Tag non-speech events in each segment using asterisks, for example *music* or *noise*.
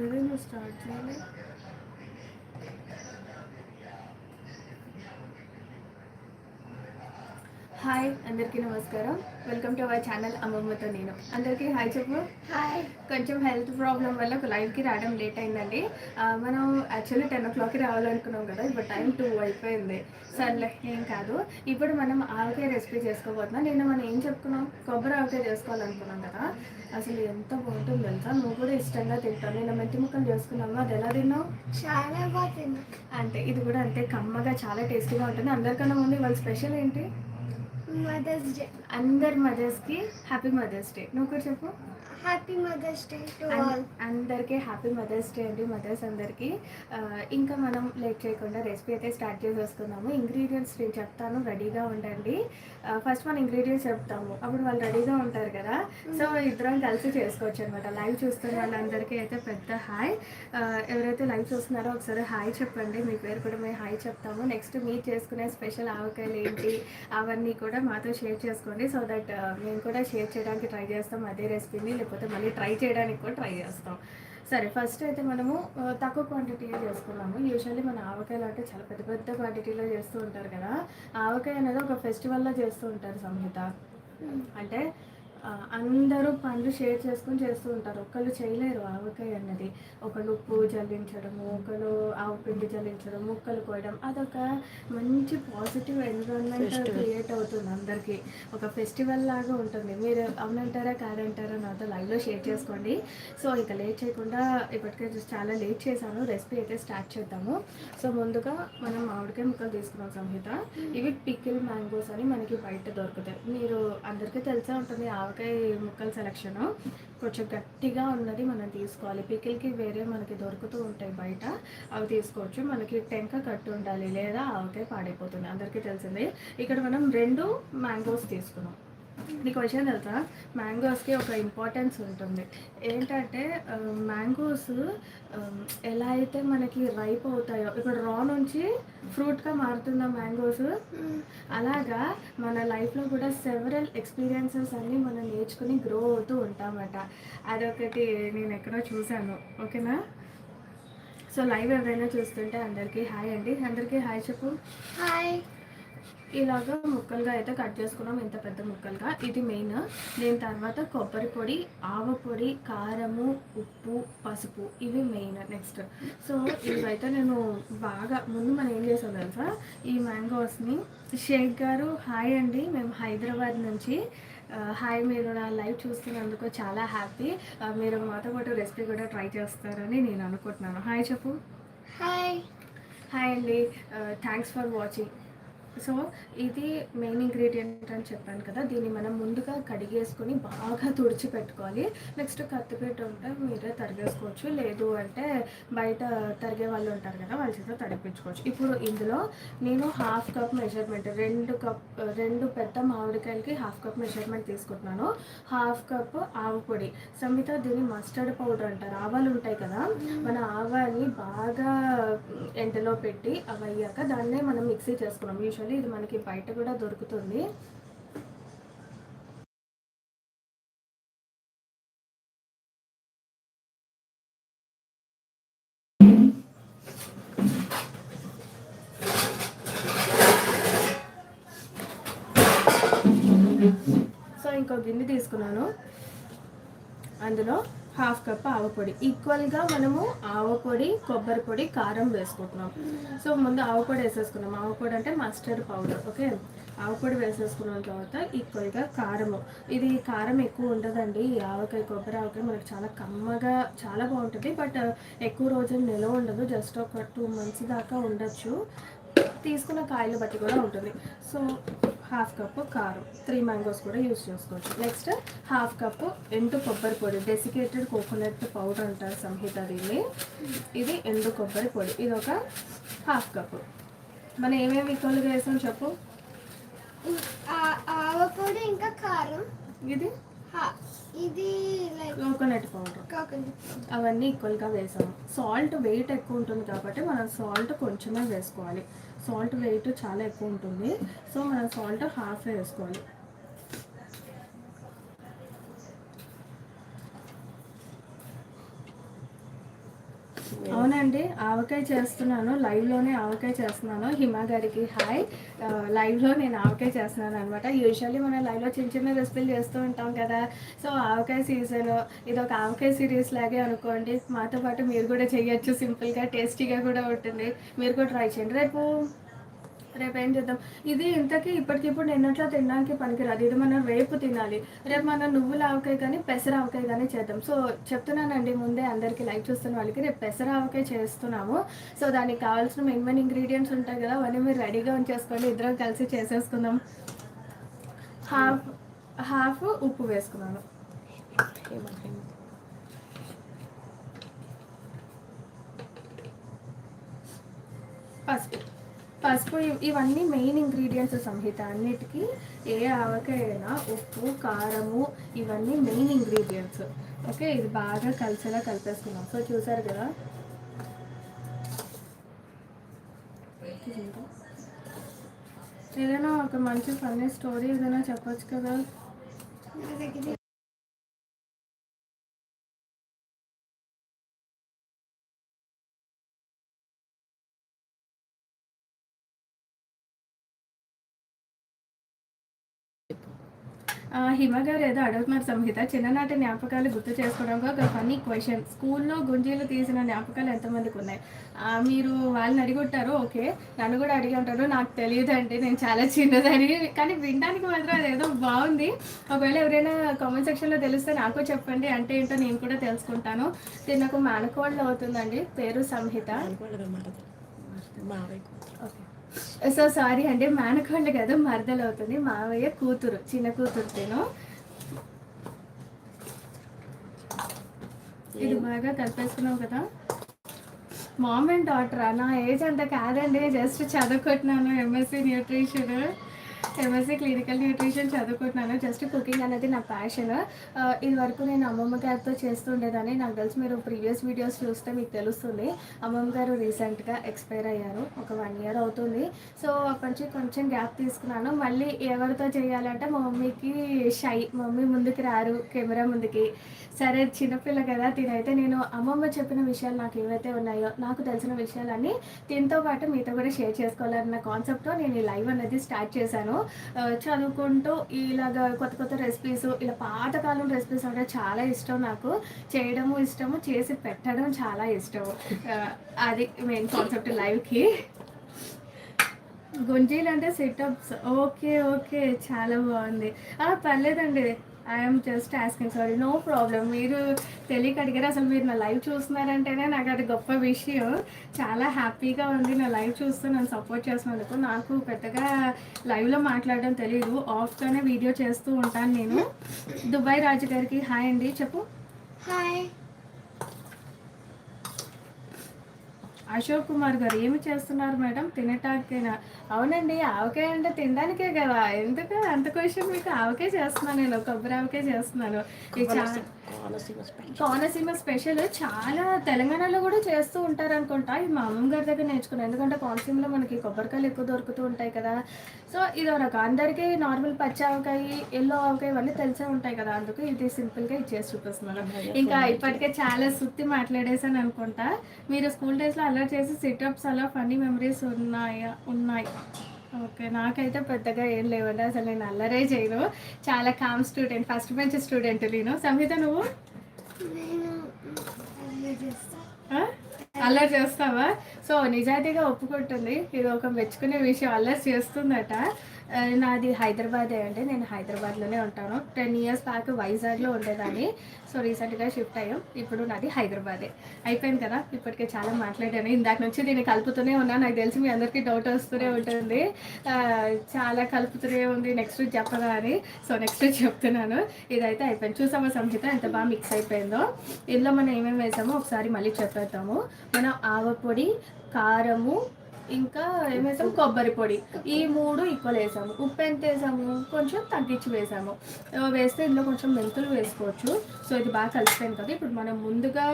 ఏదైనా start hi అందరికీ నమస్కారం. వెల్కమ్ టు అవర్ ఛానల్ అమ్మమ్మతో నేను. అందరికీ హాయ్ చెప్పు. హాయ్. కొంచెం హెల్త్ ప్రాబ్లం వల్ల ఒక లైవ్కి రావడం లేట్ అయిందండి. మనం యాక్చువల్లీ టెన్ ఓ క్లాక్కి రావాలనుకున్నాం కదా ఇప్పుడు టైం టూ అయిపోయింది. సర్లే ఏం కాదు. ఇప్పుడు మనం ఆవకాయ రెసిపీ చేసుకోబోతున్నాం. నేను మనం ఏం చెప్పుకున్నాం? కొబ్బరి ఆవకాయ చేసుకోవాలనుకున్నాం కదా. అసలు ఎంత బాగుంటుంది తెలుసా? నువ్వు కూడా ఇష్టంగా తింటావు. నేను మెంతి ముక్కలు చేసుకున్నాము అది ఎలా తిన్నావు? చాలా బాగుంది అంతే ఇది కూడా అంతే. కమ్మగా చాలా టేస్టీగా ఉంటుంది. అందరికన్నా ముందు ఇవాళ స్పెషల్ ఏంటి? మదర్స్ డే అందరి మదర్స్కి హ్యాపీ మదర్స్ డే. నువ్వు కూడా చెప్పు. Happy mother's day to all. అందరికీ హ్యాపీ మదర్స్ డే అండి మదర్స్ అందరికీ. ఇంకా మనం లేట్ చేయకుండా రెసిపీ అయితే స్టార్ట్ చేసేసుకుందాము. ఇంగ్రీడియంట్స్ నేను చెప్తాను రెడీగా ఉండండి. ఫస్ట్ మన ఇంగ్రీడియంట్స్ చెప్తాము. అప్పుడు వాళ్ళు రెడీగా ఉంటారు కదా. సో ఇద్దరం కలిసి చేసుకోవచ్చు అనమాట లైవ్ చూస్తున్న వాళ్ళందరికీ అయితే పెద్ద హాయ్. ఎవరైతే లైవ్ చూస్తున్నారో ఒకసారి హాయ్ చెప్పండి. మీ పేరు కూడా మేము హాయ్ చెప్తాము. నెక్స్ట్ మీరు చేసుకునే స్పెషల్ ఆవకాయలు ఏంటి? అవన్నీ కూడా మాతో షేర్ చేసుకోండి సో దట్ uh, మేము కూడా షేర్ చేయడానికి ట్రై చేస్తాం అదే రెసిపీని లేకపోతే మళ్ళీ ట్రై చేయడానికి కూడా ట్రై చేస్తాం. సరే ఫస్ట్ అయితే మనము uh, తక్కువ క్వాంటిటీలో చేసుకున్నాము. యూజువల్లీ మన ఆవకాయలు అంటే చాలా పెద్ద పెద్ద క్వాంటిటీలో చేస్తూ ఉంటారు కదా. ఆవకాయ అనేది ఒక ఫెస్టివల్లో చేస్తూ ఉంటారు సంహిత. అంటే అందరూ పండ్లు షేర్ చేసుకొని చేస్తూ ఉంటారు. ఒకళ్ళు చేయలేరు ఆవకాయ అన్నది. ఒకళ్ళు ఉప్పు జల్లించడము ఒకళ్ళు ఆవు పిండి జల్లించడం ముక్కలు కోయడం. అదొక మంచి పాజిటివ్ ఎన్విరాన్మెంట్ క్రియేట్ అవుతుంది అందరికీ. ఒక ఫెస్టివల్ లాగా ఉంటుంది. మీరు అవునంటారా కాదంటారా నాతో లైవ్లో షేర్ చేసుకోండి. సో ఇక లేట్ చేయకుండా ఇప్పటికే చాలా లేట్ చేశాను. రెసిపీ అయితే స్టార్ట్ చేద్దాము. సో ముందుగా మనం మామిడికాయ ముక్కలు తీసుకున్నాం సంహిత. ఇవి పికిల్ మ్యాంగోస్ అని మనకి బయట దొరుకుతాయి. మీరు అందరికీ తెలిసే ఉంటుంది ఆవకాయ ముక్కల సెలక్షన్ కొంచెం గట్టిగా ఉన్నది మనం తీసుకోవాలి. పికిల్కి వేరే మనకి దొరుకుతూ ఉంటాయి బయట. అవి తీసుకోవచ్చు. మనకి టెంక కట్టు ఉండాలి. లేదా ఆవకాయ పాడైపోతుంది. అందరికీ తెలిసిందే. ఇక్కడ మనం రెండు మ్యాంగోస్ తీసుకున్నాం. నీకు విషయం తెలుసా? మ్యాంగోస్కి ఒక ఇంపార్టెన్స్ ఉంటుంది. ఏంటంటే మ్యాంగోస్ ఎలా అయితే మనకి రైప్ అవుతాయో ఇప్పుడు రా నుంచి ఫ్రూట్గా మారుతున్న మ్యాంగోస్ అలాగా మన లైఫ్లో కూడా సెవరల్ ఎక్స్పీరియన్సెస్ అన్నీ మనం నేర్చుకుని గ్రో అవుతూ ఉంటామట. అదొకటి నేను ఎక్కడో చూశాను. ఓకేనా? సో లైవ్ ఎవరైనా చూస్తుంటే అందరికీ హాయ్ అండి. అందరికీ హాయ్ చెప్పు. హాయ్ ఇలాగా ముక్కలుగా అయితే కట్ చేసుకున్నాం ఇంత పెద్ద ముక్కలుగా. ఇది మెయిన్ దీని తర్వాత కొబ్బరి పొడి ఆవ పొడి కారము ఉప్పు పసుపు. ఇవి మెయిన్ నెక్స్ట్ సో ఇవైతే నేను బాగా ముందు మనం ఏం చేసాం తెలుసా? ఈ మ్యాంగోస్ని షేక్ గారు హాయ్ అండి. మేము హైదరాబాద్ నుంచి హాయ్ మీరు నా లైవ్ చూస్తున్నందుకు చాలా హ్యాపీ. మీరు మాతో పాటు రెసిపీ కూడా ట్రై చేస్తారని నేను అనుకుంటున్నాను. హాయ్ చెప్పు. హాయ్. హాయ్ అండి. Thanks for watching. సో ఇది మెయిన్ ఇంగ్రీడియంట్ అని చెప్పాను కదా దీన్ని మనం ముందుగా కడిగేసుకొని బాగా తుడిచి పెట్టుకోవాలి నెక్స్ట్ కత్తిపీట ఉంటే మీరే తరిగేసుకోవచ్చు. లేదు అంటే బయట తరిగే వాళ్ళు ఉంటారు కదా వాళ్ళ చేత తడిపించుకోవచ్చు. ఇప్పుడు ఇందులో నేను హాఫ్ కప్ మెజర్మెంట్ రెండు కప్ రెండు పెద్ద మామిడికాయలకి హాఫ్ కప్ మెజర్మెంట్ తీసుకుంటున్నాను. హాఫ్ కప్ ఆవు పొడి. సంహిత దీన్ని మస్టర్డ్ పౌడర్ అంటారు. ఆవాలు ఉంటాయి కదా మన ఆవాని బాగా ఎండలో పెట్టి అవి అయ్యాక దాన్నే మనం మిక్సీ చేసుకున్నాం. యాక్చువల్లీ ఇది మనకి బయట కూడా దొరుకుతుంది. సో ఇంకో గిన్నె తీసుకున్నాను. అందులో హాఫ్ కప్ ఆవపొడి ఈక్వల్గా మనము ఆవపొడి కొబ్బరి పొడి కారం వేసుకుంటున్నాం. సో ముందు ఆవపొడి వేసేసుకున్నాం ఆవపొడి అంటే మస్టర్డ్ పౌడర్ ఓకే ఆవపొడి వేసేసుకున్న తర్వాత ఈక్వల్గా కారము. ఇది కారం ఎక్కువ ఉండదండి. ఈ ఆవకాయ కొబ్బరి ఆవకాయ మనకు చాలా కమ్మగా చాలా బాగుంటుంది. బట్ uh, ఎక్కువ రోజులు నిలవ ఉండదు. జస్ట్ ఒక టూ మంత్స్ దాకా ఉండొచ్చు. తీసుకున్న కాయలు బట్టి కూడా ఉంటుంది. సో హాఫ్ కప్పు కారం. త్రీ మ్యాంగోస్ కూడా యూస్ చేసుకోవచ్చు. నెక్స్ట్ హాఫ్ కప్పు ఎండు కొబ్బరి పొడి డెసికేటెడ్ కోకోనట్ పౌడర్ అంటారు సంహిత దీన్ని. ఇది ఎండు కొబ్బరి పొడి. ఇది ఒక హాఫ్ కప్పు మనం ఏమేమి ఈక్వల్గా వేసాం చెప్పు? ఆవపొడి ఇంకా కారం. ఇది? ఇది కోకోనట్ పౌడర్ అవన్నీ ఈక్వల్గా వేసాము సాల్ట్ వెయిట్ ఎక్కువ ఉంటుంది కాబట్టి మనం సాల్ట్ కొంచెమే వేసుకోవాలి. సాల్ట్ వెయిట్ చాలా ఎక్కువ ఉంటుంది. సో మనం సాల్ట్ హాఫ్ వేసుకోవాలి. అవునండి ఆవకాయ చేస్తున్నాను. లైవ్లోనే ఆవకాయ చేస్తున్నాను. హిమా గారికి హాయ్ లైవ్లో నేను ఆవకాయ చేస్తున్నాను అనమాట యూజువల్లీ మనం లైవ్లో చిన్న చిన్న రెసిపీలు చేస్తూ ఉంటాం కదా. సో ఆవకాయ సీజన్ ఇది ఒక ఆవకాయ సిరీస్ లాగే అనుకోండి. మాతో పాటు మీరు కూడా చేయొచ్చు. సింపుల్గా టేస్టీగా కూడా ఉంటుంది. మీరు కూడా ట్రై చేయండి. రేపు రేపు ఏం చేద్దాం? ఇది ఇంతకీ ఇప్పటికిప్పుడు నిన్నట్లో తినడానికి పనికిరాదు. ఇది మనం రేపు తినాలి. రేపు మనం నువ్వుల ఆవకాయ కానీ పెసర ఆవకాయ కానీ చేద్దాం. సో చెప్తున్నానండి ముందే అందరికీ లైక్ చూస్తున్న వాళ్ళకి రేపు పెసర ఆవకాయ చేస్తున్నాము. సో దానికి కావాల్సిన మెయిన్ మెయిన్ ఇంగ్రీడియంట్స్ ఉంటాయి కదా అవన్నీ మీరు రెడీగా ఉంచేసుకోండి. ఇద్దరం కలిసి చేసేసుకుందాం. హాఫ్ హాఫ్ ఉప్పు వేసుకున్నాను పసుపు పసుపు ఇవన్నీ మెయిన్ ఇంగ్రీడియంట్స్ సంహిత. అన్నిటికీ ఏ ఆవకాయ అయినా ఉప్పు కారము ఇవన్నీ మెయిన్ ఇంగ్రీడియంట్స్ ఓకే ఇది బాగా కలిసేలా కలిపేసుకున్నాం సో చూసారు కదా? ఏదైనా ఒక మంచి ఫన్నీ స్టోరీ ఏదైనా చెప్పొచ్చు కదా? హిమ గారు ఏదో అడుగుతున్నారు సంహిత. చిన్ననాటి జ్ఞాపకాలు గుర్తు చేసుకోవడానికి ఒక ఫన్నీ క్వశ్చన్ స్కూల్లో గుంజీలు తీసిన జ్ఞాపకాలు ఎంతమందికి ఉన్నాయి? మీరు వాళ్ళని అడిగుంటారు ఓకే. నన్ను కూడా అడిగి ఉంటారు నాకు తెలియదు అంటే నేను చాలా చిన్నదని కానీ వినడానికి మాత్రం అదేదో బాగుంది. ఒకవేళ ఎవరైనా కామెంట్ సెక్షన్లో తెలిస్తే నాకు చెప్పండి అంటే ఏంటో నేను కూడా తెలుసుకుంటాను. నాకు మేనకోళ్ళు అవుతుందండి పేరు సంహిత. ఓకే. సో సారీ అండి మేనకోళ్ళు కాదు మరదలు అవుతుంది మావయ్య కూతురు చిన్న కూతురు తిను. ఇది బాగా కలిపేసుకున్నావు కదా. మామ్ అండ్ డాటరా నా ఏజ్ అంత కాదండి జస్ట్ చదువుకుంటున్నాను MSc nutrition MSc clinical nutrition చదువుకుంటున్నాను. జస్ట్ కుకింగ్ అనేది నా ప్యాషన్ ఇది వరకు నేను అమ్మమ్మ గారితో చేస్తుండేదాన్ని. నాకు తెలిసి మీరు ప్రీవియస్ వీడియోస్ చూస్తే మీకు తెలుస్తుంది. అమ్మమ్మ గారు రీసెంట్గా ఎక్స్పైర్ అయ్యారు. ఒక వన్ ఇయర్ అవుతుంది. సో అప్పటి నుంచి కొంచెం గ్యాప్ తీసుకున్నాను. మళ్ళీ ఎవరితో చేయాలంటే మా మమ్మీకి షై మమ్మీ ముందుకు రారు కెమెరా ముందుకి. సరే చిన్నపిల్ల కదా తినైతే నేను అమ్మమ్మ చెప్పిన విషయాలు నాకు ఏవైతే ఉన్నాయో నాకు తెలిసిన విషయాలన్నీ దీంతో పాటు మీతో కూడా షేర్ చేసుకోవాలన్న కాన్సెప్ట్తో నేను ఈ లైవ్ అనేది స్టార్ట్ చేశాను. చదువుకుంటూ ఇలాగ కొత్త కొత్త రెసిపీస్ ఇలా పాతకాలం రెసిపీస్ అంటే చాలా ఇష్టం నాకు. చేయడము ఇష్టము చేసి పెట్టడం చాలా ఇష్టం. అది మెయిన్ కాన్సెప్ట్ లైవ్కి గుంజీలు అంటే సిటప్స్ ఓకే ఓకే. చాలా బాగుంది. ఆ, పర్లేదండి. I'm just asking sorry no problem మీరు తెలియక అడిగారు. అసలు మీరు నా లైవ్ చూస్తున్నారంటేనే నాకు అది గొప్ప విషయం. చాలా హ్యాపీగా ఉంది నా లైవ్ చూస్తూ నన్ను సపోర్ట్ చేసినందుకు. నాకు పెద్దగా లైవ్లో మాట్లాడడం తెలియదు ఆఫ్గానే వీడియో చేస్తూ ఉంటాను నేను. *laughs* దుబాయ్ రాజు గారికి హాయ్ అండి. చెప్పు. హాయ్ అశోక్ కుమార్ గారు ఏమి చేస్తున్నారు మేడం? తినటానికేనా? అవునండి ఆవకాయ అంటే తినడానికే కదా. ఎందుకు అంత క్వశ్చన్ మీకు? ఆవకాయ చేస్తున్నాను నేను కొబ్బరి ఆవకాయ చేస్తున్నాను. కోనసీమ స్పెషల్ చాలా తెలంగాణలో కూడా చేస్తూ ఉంటారు అనుకుంటా. ఇది మా అమ్మమ్మ గారి దగ్గర నేర్చుకున్నాను. ఎందుకంటే కోనసీమలో మనకి కొబ్బరికాయలు ఎక్కువ దొరుకుతూ ఉంటాయి కదా. సో ఇది ఒక అందరికీ నార్మల్ పచ్చి ఆవకాయ ఎల్లో ఆవకాయ ఇవన్నీ తెలిసే ఉంటాయి కదా. అందుకు ఇది సింపుల్గా ఇచ్చేసి చూపిస్తున్నాను. ఇంకా ఇప్పటికే చాలా సుత్తి మాట్లాడేసాను అనుకుంటా. మీరు స్కూల్ డేస్లో అలా చేసి సిటప్స్ అలా ఫన్నీ మెమరీస్ ఉన్నాయా? ఉన్నాయి. ఓకే నాకైతే పెద్దగా ఏం లేవండి. అసలు నేను అల్లరే చేయను. చాలా calm student first bench student నేను. సంహిత నువ్వు? అల్లరి చేస్తావా? సో నిజాయితీగా ఒప్పుకుంటుంది. ఇది ఒక మెచ్చుకునే విషయం. అల్లరి చేస్తుందట. నాది హైదరాబాదే అంటే నేను హైదరాబాద్లోనే ఉంటాను. టెన్ ఇయర్స్ బ్యాక్ వైజాగ్లో ఉండేదాన్ని. సో రీసెంట్గా షిఫ్ట్ అయ్యాం. ఇప్పుడు నాది హైదరాబాదే. అయిపోయింది కదా? ఇప్పటికే చాలా మాట్లాడాను. ఇందాక నుంచి నేను కలుపుతూనే ఉన్నాను నాకు తెలిసి మీ అందరికీ డౌట్ వస్తూనే ఉంటుంది. చాలా కలుపుతూనే ఉంది. నెక్స్ట్ చెప్పదా అని. సో నెక్స్ట్ చెప్తున్నాను. ఇదైతే అయిపోయింది. చూసామా సంహిత? ఎంత బాగా మిక్స్ అయిపోయిందో. ఇందులో మనం ఏమేమి వేసామో ఒకసారి మళ్ళీ చెప్పేద్దాము. మనం ఆవపొడి కారము ఇంకా ఏం వేసాము కొబ్బరి పొడి. ఈ మూడు ఈక్వల్ వేసాము. ఉప్పు ఎంత వేసాము? కొంచెం తగ్గించి వేసాము. వేస్తే ఇందులో కొంచెం మెంతులు వేసుకోవచ్చు. సో ఇది బాగా కలిసిపోయింది కదా. ఇప్పుడు మనం ముందుగా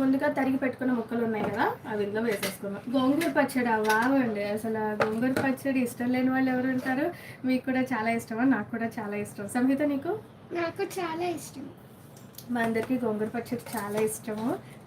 ముందుగా తరిగి పెట్టుకున్న ముక్కలు ఉన్నాయి కదా అవి ఇందులో వేసేసుకున్నాం గోంగూర పచ్చడి వావండి అసలు గోంగూర పచ్చడి ఇష్టం లేని వాళ్ళు ఎవరు ఉంటారు? మీకు కూడా చాలా ఇష్టమా? నాకు కూడా చాలా ఇష్టం. సంహిత నీకు? నాకు చాలా ఇష్టం. మా అందరికీ గోంగూర పచ్చడి చాలా ఇష్టము.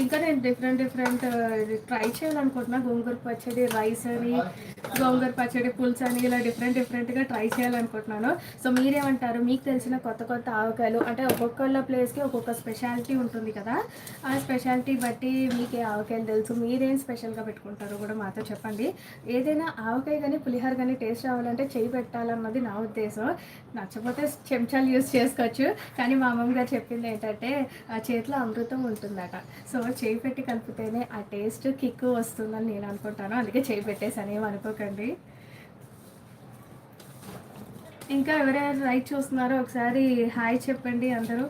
ఇంకా నేను డిఫరెంట్ డిఫరెంట్ ట్రై చేయాలనుకుంటున్నా. గోంగూర పచ్చడి రైస్ అని గోంగూర పచ్చడి పులుసు అని ఇలా డిఫరెంట్ డిఫరెంట్గా ట్రై చేయాలనుకుంటున్నాను. సో మీరేమంటారు? మీకు తెలిసిన కొత్త కొత్త ఆవకాయలు అంటే ఒక్కొక్కళ్ళ ప్లేస్కి ఒక్కొక్క స్పెషాలిటీ ఉంటుంది కదా. ఆ స్పెషాలిటీ బట్టి మీకు ఏ ఆవకాయలు తెలుసు. మీరేం స్పెషల్గా పెట్టుకుంటారు కూడా మాతో చెప్పండి. ఏదైనా ఆవకాయ కానీ పులిహోర కానీ టేస్ట్ రావాలంటే చేయి పెట్టాలన్నది నా ఉద్దేశం. నచ్చకపోతే చెంచాలు యూస్ చేసుకోవచ్చు. కానీ మా అమ్మమ్మ గారు చెప్పింది ఏంటంటే ఆ చేతిలో అమృతం ఉంటుందట. సో చేయి పెట్టి కలిపితేనే ఆ టేస్ట్ కిక్ వస్తుందని నేను అనుకుంటాను. అందుకే చేయి పెట్టేసాను ఏం అనుకోకండి. ఇంకా ఎవరైనా రైట్ చూస్తున్నారో ఒకసారి హాయ్ చెప్పండి అందరూ.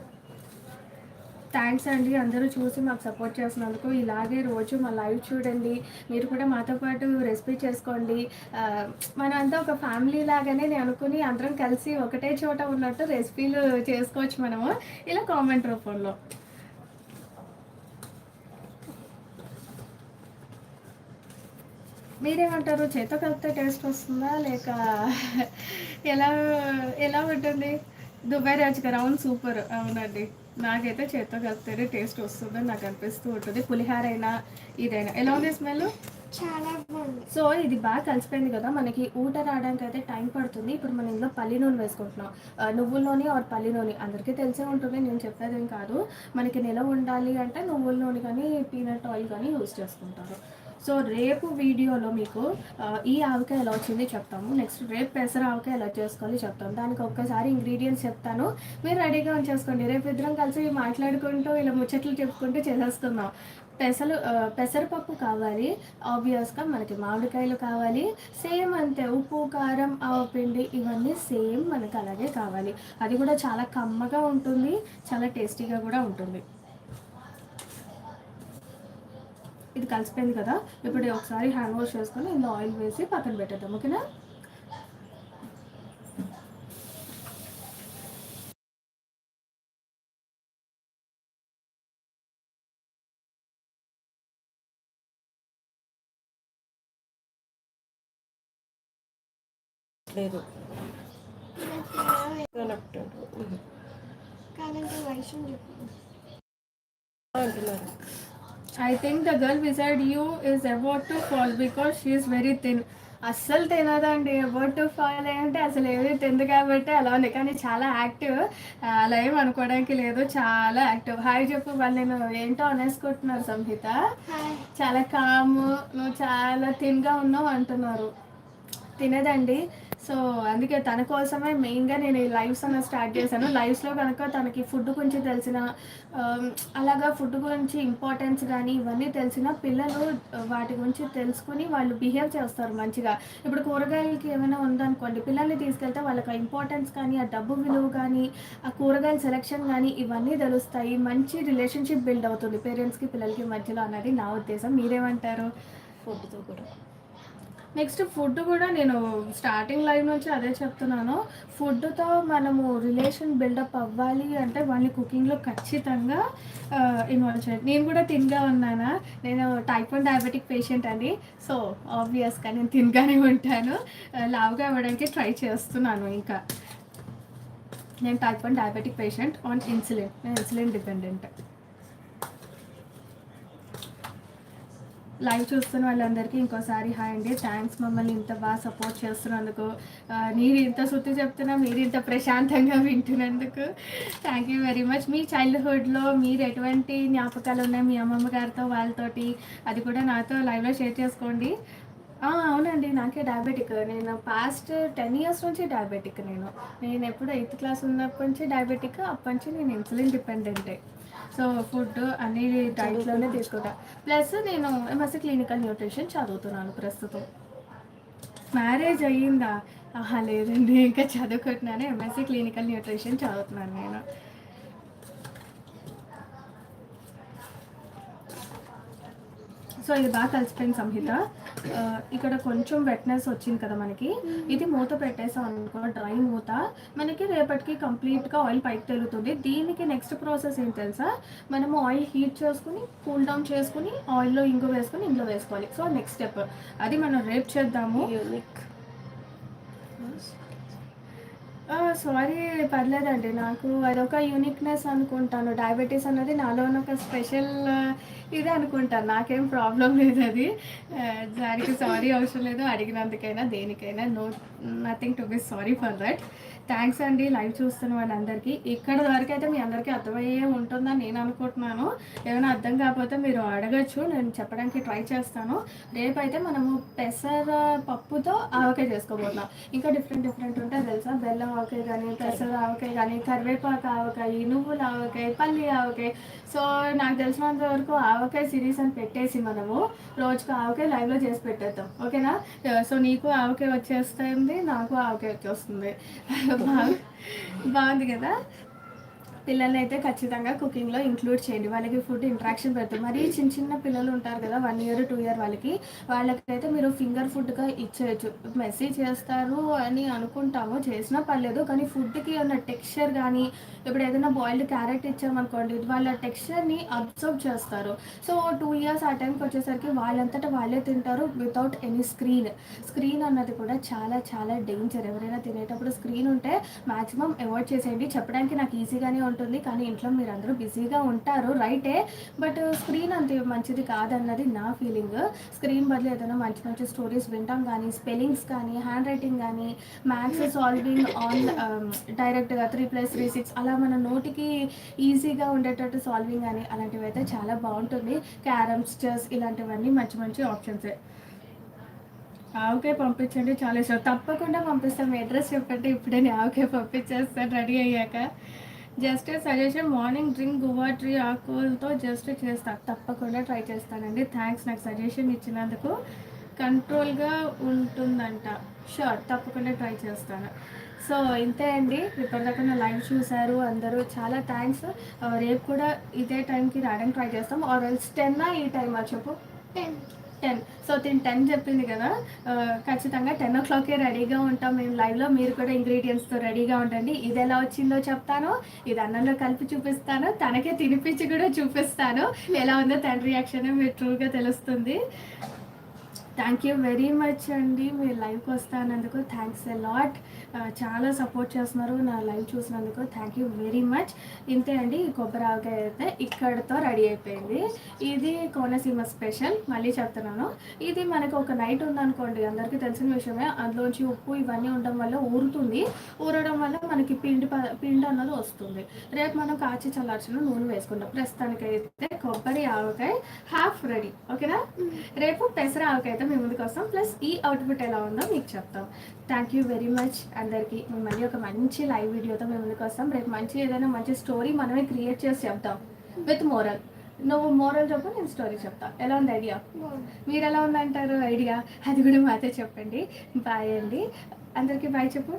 థ్యాంక్స్ అండి అందరూ చూసి మాకు సపోర్ట్ చేస్తున్నందుకు ఇలాగే రోజు మా లైవ్ చూడండి. మీరు కూడా మాతో పాటు రెసిపీ చేసుకోండి. మనంతా ఒక ఫ్యామిలీ లాగానే నేను అనుకుని అందరం కలిసి ఒకటే చోట ఉన్నట్టు రెసిపీలు చేసుకోవచ్చు మనము. ఇలా కామెంట్ రూపంలో. మీరేమంటారు? చేత కలిపితే టేస్ట్ వస్తుందా? లేక ఎలా ఎలా ఉంటుంది? దుబాయ్ రాజుగారు అవును సూపర్. అవునండి. నాకైతే చేత్తో కలిపితేనే టేస్ట్ వస్తుందని నాకు అనిపిస్తూ ఉంటుంది. పులిహార అయినా ఇదైనా. ఎలా ఉంది స్మెల్? చాలా బాగుంది. సో ఇది బాగా కలిసిపోయింది కదా. మనకి ఊట రావడానికి అయితే టైం పడుతుంది. ఇప్పుడు మనం ఇందులో పల్లి నూనె వేసుకుంటున్నాం. ఆ, నువ్వుల నూనె ఆర్ పల్లి నూనె? అందరికీ తెలిసే ఉంటుంది. నేను చెప్పేది కాదు. మనకి నిలవ ఉండాలి అంటే నువ్వుల నూనె కానీ పీనట్ ఆయిల్ కానీ యూస్ చేసుకుంటారు. సో రేపు వీడియోలో మీకు ఈ ఆవకాయ ఎలా వచ్చింది చెప్తాము. నెక్స్ట్ రేపు పెసర ఆవకాయ ఎలా చేసుకోవాలి చెప్తాము. దానికి ఒక్కసారి ఇంగ్రీడియంట్స్ చెప్తాను. మీరు రెడీగా ఉంచేసుకోండి. రేపు ఇద్దరం కలిసి మాట్లాడుకుంటూ ఇలా ముచ్చట్లు చెప్పుకుంటూ చేసేస్తున్నాం పెసలు పెసరపప్పు కావాలి. ఆబ్వియస్గా మనకి మామిడికాయలు కావాలి. సేమ్ అంతే. ఉప్పు కారం ఆవపిండి ఇవన్నీ సేమ్ మనకి అలాగే కావాలి. అది కూడా చాలా కమ్మగా ఉంటుంది. చాలా టేస్టీగా కూడా ఉంటుంది. ఇది కలిసిపోయింది కదా. ఇప్పుడు ఒకసారి హ్యాండ్ వాష్ చేసుకొని ఇందులో ఆయిల్ వేసి పక్కన పెట్టేద్దాం. ఓకేనా లేదు. అంటున్నారు. I think the girl beside you is about to fall because she is very thin అస్సలు తినదండి. అబౌట్ టు ఫాల్ అంటే అసలు ఏమీ తింది కాబట్టి అలా ఉంది కానీ చాలా యాక్టివ్ అలా ఏం అనుకోవడానికి లేదు. చాలా యాక్టివ్ హాయ్ చెప్పు వాళ్ళు నేను ఏంటో అనేసుకుంటున్నారు సంహిత. చాలా కాము నువ్వు చాలా థిన్గా ఉన్నావు అంటున్నారు. తినదండి. సో అందుకే తన కోసమే మెయిన్గా నేను ఈ లైవ్స్ అన్న స్టార్ట్ చేశాను. లైవ్స్లో కనుక తనకి ఫుడ్ గురించి తెలిసిన అలాగా ఫుడ్ గురించి ఇంపార్టెన్స్ కానీ ఇవన్నీ తెలిసిన పిల్లలు వాటి గురించి తెలుసుకుని వాళ్ళు బిహేవ్ చేస్తారు మంచిగా. ఇప్పుడు కూరగాయలకి ఏమైనా ఉందనుకోండి పిల్లల్ని తీసుకెళ్తే వాళ్ళకి ఆ ఇంపార్టెన్స్ కానీ ఆ డబ్బు విలువ కానీ ఆ కూరగాయల సెలెక్షన్ కానీ ఇవన్నీ తెలుస్తాయి. మంచి రిలేషన్షిప్ బిల్డ్ అవుతుంది పేరెంట్స్కి పిల్లలకి మధ్యలో అన్నది నా ఉద్దేశం. మీరేమంటారు? ఫుడ్తో కూడా. నెక్స్ట్ ఫుడ్ కూడా నేను స్టార్టింగ్ లైవ్ నుంచి అదే చెప్తున్నాను. ఫుడ్తో మనము రిలేషన్ బిల్డప్ అవ్వాలి అంటే వాళ్ళని కుకింగ్లో ఖచ్చితంగా ఇన్వాల్వ్ చేయాలి. నేను కూడా తినగా ఉన్నానా? నేను టైప్ వన్ డయాబెటిక్ పేషెంట్ అండి. సో ఆబ్వియస్గా నేను తినగానే ఉంటాను. లావుగా అవ్వడానికి ట్రై చేస్తున్నాను ఇంకా. నేను type one diabetic patient on insulin నేను ఇన్సులిన్ డిపెండెంట్ లైవ్ చూస్తున్న వాళ్ళందరికీ ఇంకోసారి హాయ్ అండి. థ్యాంక్స్ మమ్మల్ని ఇంత బాగా సపోర్ట్ చేస్తున్నందుకు. మీరు ఇంత శుద్ధి చెప్తున్నా మీరు ఇంత ప్రశాంతంగా వింటున్నందుకు థ్యాంక్ యూ వెరీ మచ్ మీ చైల్డ్హుడ్లో మీరు ఎటువంటి జ్ఞాపకాలు ఉన్నాయి? మీ అమ్మమ్మ గారితో వాళ్ళతోటి? అది కూడా నాతో లైవ్లో షేర్ చేసుకోండి. అవునండి నాకే డయాబెటిక్ నేను పాస్ట్ టెన్ ఇయర్స్ నుంచి డయాబెటిక్ నేను. నేను ఎప్పుడు ఎయిత్ క్లాస్ ఉన్నప్పటి నుంచి డయాబెటిక్ అప్పటి నుంచి నేను ఇన్సులిన్ డిపెండెంటే సో ఫుడ్ అన్ని డైట్లోనే తీసుకుంటా. ప్లస్ నేను ఎంఎస్సీ క్లినికల్ న్యూట్రిషన్ చదువుతున్నాను ప్రస్తుతం. మ్యారేజ్ అయ్యిందా? ఆహా లేదండి. ఇంకా చదువుకుంటున్నాను. ఎంఎస్సీ క్లినికల్ న్యూట్రిషన్ చదువుతున్నాను నేను. సో ఇది బాగా కలిసిపోయింది సంహిత. ఇక్కడ కొంచెం వెట్నెస్ వచ్చింది కదా మనకి. ఇది మూత పెట్టేసాం అనుకో డ్రై మూత. మనకి రేపటికి కంప్లీట్గా ఆయిల్ పైకి తెలుతుంది. దీనికి నెక్స్ట్ ప్రాసెస్ ఏంటి తెలుసా? మనము ఆయిల్ హీట్ చేసుకుని కూల్ డౌన్ చేసుకుని ఆయిల్లో ఇంగు వేసుకుని ఇందులో వేసుకోవాలి. సో నెక్స్ట్ స్టెప్ అది మనం రేపు చేద్దాము. యూనిక్ సారీ పర్లేదండి. నాకు అదొక యూనిక్నెస్ అనుకుంటాను. డయాబెటీస్ అన్నది నాలో ఉన్న ఒక స్పెషల్ ఇదే అనుకుంటాను. నాకేం ప్రాబ్లం లేదు అది. దానికి సారీ అవసరం లేదు. అడిగినందుకైనా దేనికైనా no nothing to be sorry for that thanks అండి లైవ్ చూస్తున్న వాళ్ళందరికీ. ఇక్కడ వరకు అయితే మీ అందరికీ అర్థమయ్యే ఉంటుందని నేను అనుకుంటున్నాను. ఏమైనా అర్థం కాకపోతే మీరు అడగచ్చు నేను చెప్పడానికి ట్రై చేస్తాను. రేపైతే మనము పెసర పప్పుతో ఆవకాయ చేసుకోబోతున్నాం. ఇంకా డిఫరెంట్ డిఫరెంట్ ఉంటాయి తెలుసా? బెల్లం ఆవకాయ కానీ పెసర ఆవకాయ కానీ కరివేపాకు ఆవకాయ నువ్వుల ఆవకాయ పల్లి ఆవకాయ. సో నాకు తెలిసినంత వరకు ఆవకాయ సిరీస్ అని పెట్టేసి మనము రోజుకు ఆవకాయ లైవ్లో చేసి పెట్టేద్దాం. ఓకేనా? సో నీకు ఆవకాయ వచ్చేస్తుంది నాకు ఆవకాయ వచ్చేస్తుంది. బాగుంది కదా? పిల్లల్ని అయితే ఖచ్చితంగా కుకింగ్లో ఇంక్లూడ్ చేయండి. వాళ్ళకి ఫుడ్ ఇంట్రాక్షన్ పెడతారు మరి చిన్న చిన్న పిల్లలు ఉంటారు కదా వన్ ఇయర్ టూ ఇయర్ వాళ్ళకి వాళ్ళకైతే మీరు ఫింగర్ ఫుడ్గా ఇచ్చేయచ్చు. మెస్సీ చేస్తారు అని అనుకుంటాము. చేసినా పర్లేదు కానీ ఫుడ్కి ఉన్న టెక్స్చర్ కానీ ఇప్పుడు ఏదైనా బాయిల్డ్ క్యారెట్ ఇచ్చామనుకోండి వాళ్ళ టెక్స్చర్ని అబ్జర్వ్ చేస్తారు. సో టూ ఇయర్స్ ఆ టైంకి వచ్చేసరికి వాళ్ళంతటా వాళ్ళే తింటారు వితౌట్ ఎనీ స్క్రీన్. స్క్రీన్ అన్నది కూడా చాలా చాలా డేంజర్. ఎవరైనా తినేటప్పుడు స్క్రీన్ ఉంటే మ్యాక్సిమం అవాయిడ్ చేసేయండి. చెప్పడానికి నాకు ఈజీగానే ఉంటుంది కానీ ఇంట్లో మీరు అందరూ బిజీగా ఉంటారు. రైటే బట్ స్క్రీన్ అంత మంచిది కాదన్నది నా ఫీలింగ్ స్క్రీన్ బదులు ఏదైనా మంచి మంచి స్టోరీస్ వింటాం కానీ స్పెల్లింగ్స్ కానీ హ్యాండ్ రైటింగ్ కానీ మ్యాథ్స్ సాల్వింగ్ ఆన్ డైరెక్ట్గా త్రీ ప్లస్ త్రీ సిక్స్ అలా మన నోటికి ఈజీగా ఉండేటట్టు సాల్వింగ్ కానీ అలాంటివి అయితే చాలా బాగుంటుంది. క్యారమ్స్ చెస్ ఇలాంటివన్నీ మంచి మంచి ఆప్షన్సే ఆవకాయ పంపించండి చాలా ఇష్టం. తప్పకుండా పంపిస్తాం. మీ అడ్రస్ చెప్పండి. ఇప్పుడే నేను ఆవకాయ పంపించేస్తాను. రెడీ అయ్యాక. Just suggestion morning drink guava tree ఆకులతో జస్ట్ చేస్తా. తప్పకుండా ట్రై చేస్తానండి. థ్యాంక్స్ నాకు సజెషన్ ఇచ్చినందుకు. కంట్రోల్గా ఉంటుందంట. షూర్ తప్పకుండా ట్రై చేస్తాను. సో ఇంతే అండి. ఇప్పటిదాకా నా లైవ్ చూశారు అందరూ. చాలా థ్యాంక్స్ uh, రేపు కూడా ఇదే టైంకి రావడానికి ట్రై చేస్తాం. ఆర్ ఎల్స్ టెన్నా ఈ టైమా చెప్పు? Ten ten. సో తిని టెన్ చెప్పింది కదా. ఖచ్చితంగా టెన్ ఓ క్లాక్కే రెడీగా ఉంటాం మేము లైవ్లో. మీరు కూడా ఇంగ్రీడియంట్స్తో రెడీగా ఉండండి. ఇది ఎలా వచ్చిందో చెప్తాను. ఇది అన్నంలో కలిపి చూపిస్తాను. తనకే తినిపించి కూడా చూపిస్తాను. ఎలా ఉందో తన రియాక్షన్ మీరు ట్రూగా తెలుస్తుంది. థ్యాంక్ యూ వెరీ మచ్ అండి. మీరు లైవ్కి వస్తానందుకు థ్యాంక్స్ ఎ లాట్ చాలా సపోర్ట్ చేస్తున్నారు నా లైవ్ చూసినందుకు. థ్యాంక్ యూ వెరీ మచ్ ఇంతే అండి ఈ కొబ్బరి ఆవకాయ అయితే ఇక్కడతో రెడీ అయిపోయింది. ఇది కోనసీమ స్పెషల్ మళ్ళీ చెప్తున్నాను. ఇది మనకు ఒక నైట్ ఉందనుకోండి అందరికీ తెలిసిన విషయమే. అందులోంచి ఉప్పు ఇవన్నీ ఉండడం వల్ల ఊరుతుంది. ఊరడం వల్ల మనకి పిండి పిండి అన్నది వస్తుంది. రేపు మనం కాచి చల్లార్చిన నూనె వేసుకుంటాం ప్రస్తుతానికైతే కొబ్బరి ఆవకాయ హాఫ్ రెడీ ఓకేనా రేపు పెసర ఆవకాయ అయితే మేము ముందుకు వస్తాం ప్లస్ ఈ అవుట్పుట్ ఎలా ఉందో మీకు చెప్తాం. థ్యాంక్ యూ వెరీ మచ్ అందరికీ. మేము మళ్ళీ ఒక మంచి లైవ్ వీడియోతో మేము ముందుకు వస్తాం రేపు మంచి ఏదైనా మంచి స్టోరీ మనమే క్రియేట్ చేసి చెప్తాం. విత్ మోరల్ నువ్వు మోరల్ చెప్పు నేను స్టోరీ చెప్తా. ఎలా ఉంది ఐడియా మీరు ఎలా ఉందంటారు ఐడియా అది కూడా మాతో చెప్పండి. బాయ్ అండి. అందరికీ బాయ్ చెప్పు.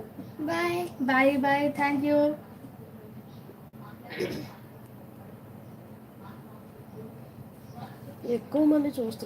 Bye bye bye thank you ఎక్కువ మంది చూస్తున్నారు.